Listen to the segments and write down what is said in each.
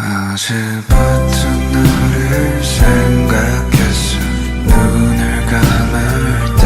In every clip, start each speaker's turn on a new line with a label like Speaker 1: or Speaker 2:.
Speaker 1: 어제 봤던 너를 생각했어. 눈을 감을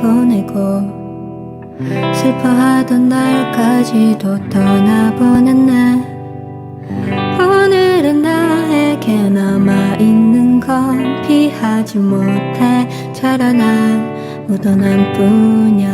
Speaker 2: 떠나보내고 슬퍼하던 날까지도 떠나보낸 날. 오늘은 나에게 남아있는 건 피하지 못해 자라난 묻어난 뿐이야.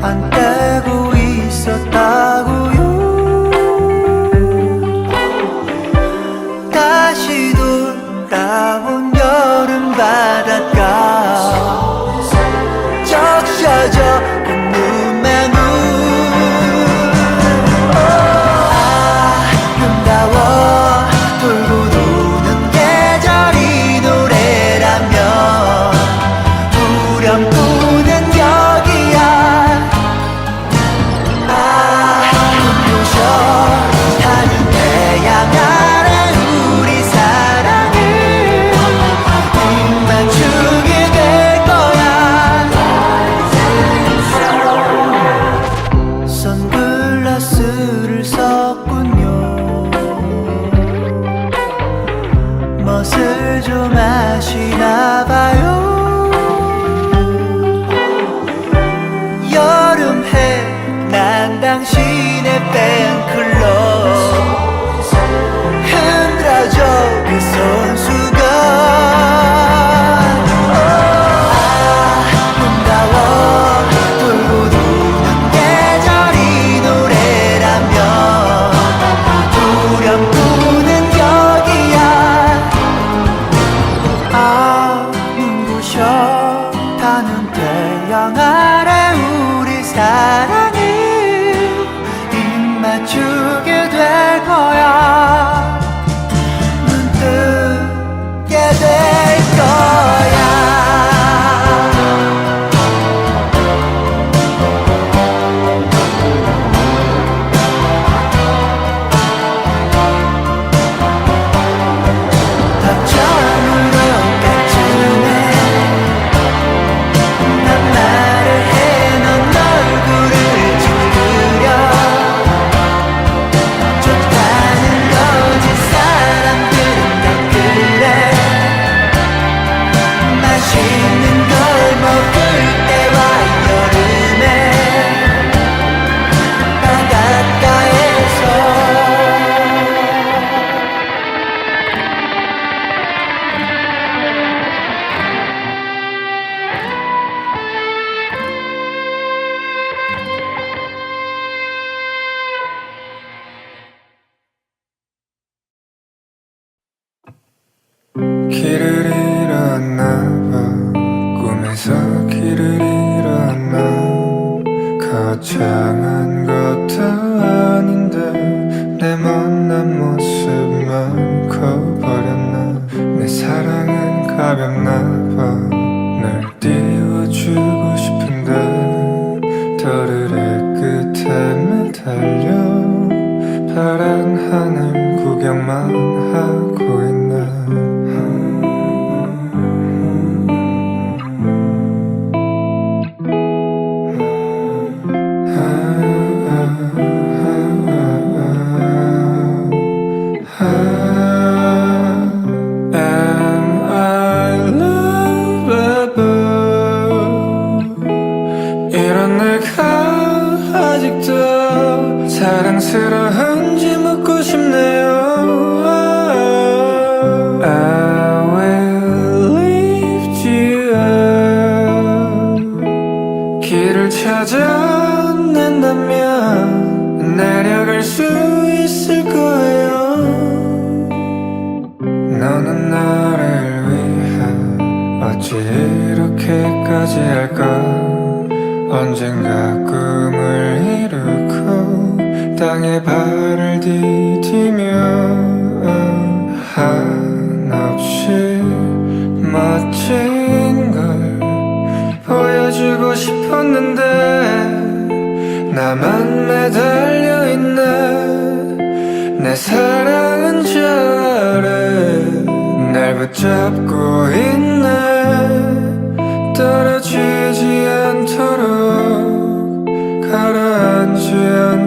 Speaker 3: until 삶을
Speaker 1: 달려 파란 하늘 구경만 하고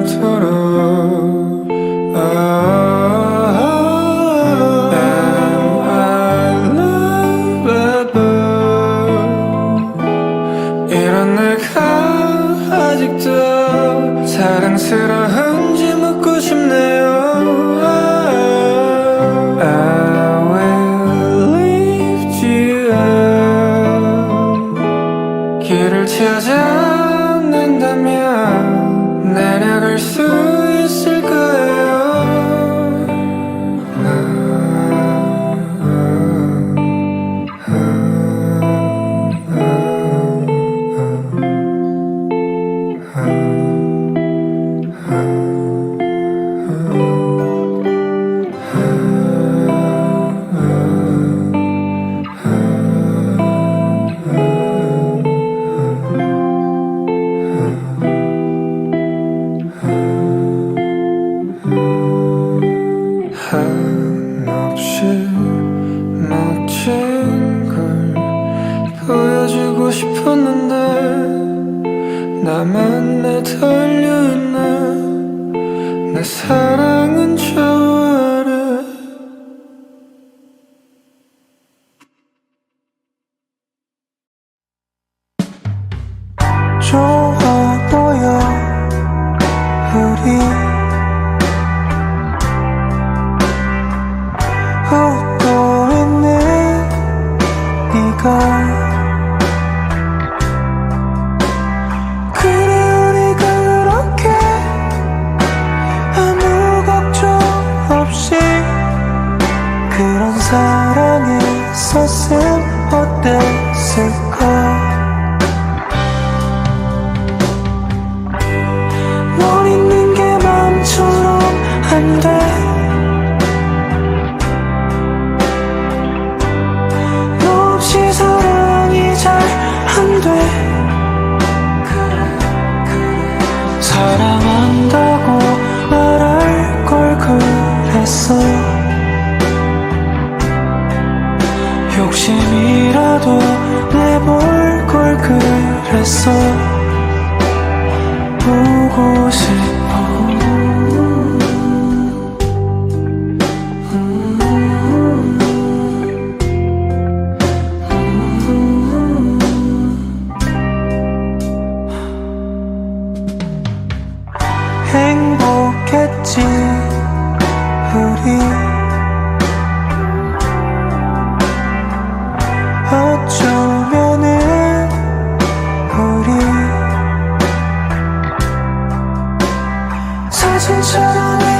Speaker 4: turn 不停。 했어
Speaker 1: 보고 싶 清澈的。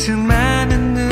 Speaker 1: 그 수많은 눈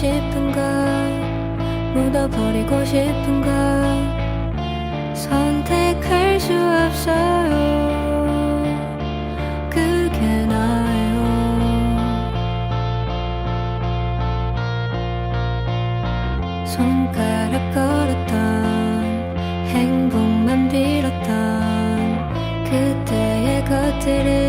Speaker 2: 싶은 것 묻어버리고 싶은 것 선택할 수 없어요. 그게 나예요. 손가락 걸었던 행복만 빌었던 그때의 것들.